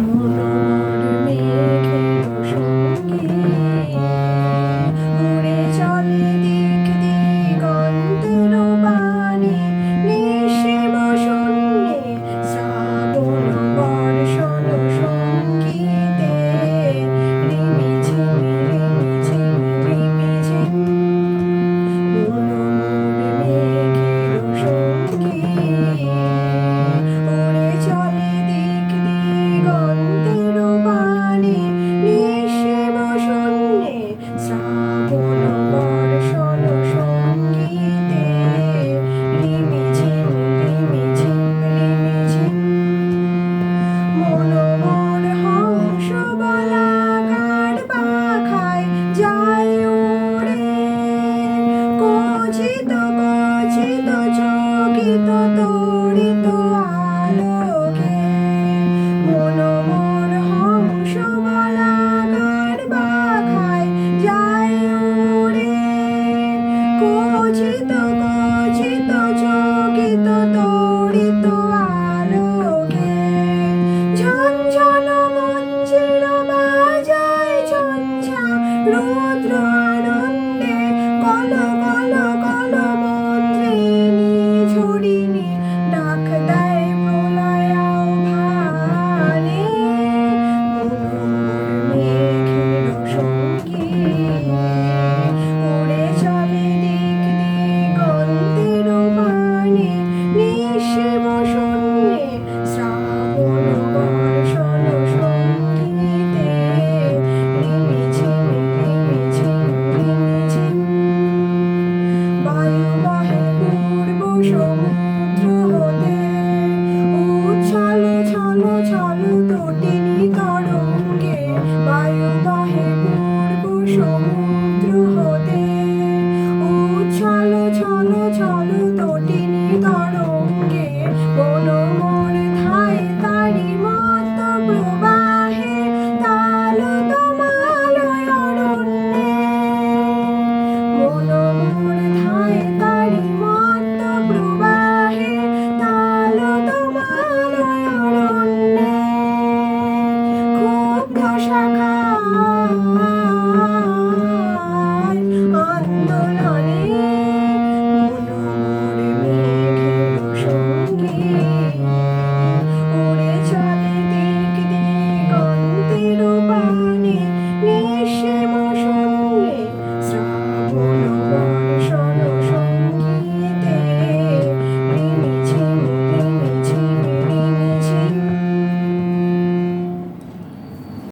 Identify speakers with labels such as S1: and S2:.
S1: Mm -hmm. গজিত গজিত যোগিত দৌড়িত আলোকে। ঝঞ্ঝল মঞ্জির বাজায় ঝঞ্ঝা রুদ্র চলো তটিনী তরঙ্গে বায়ু দহে পূর্ব সমূহ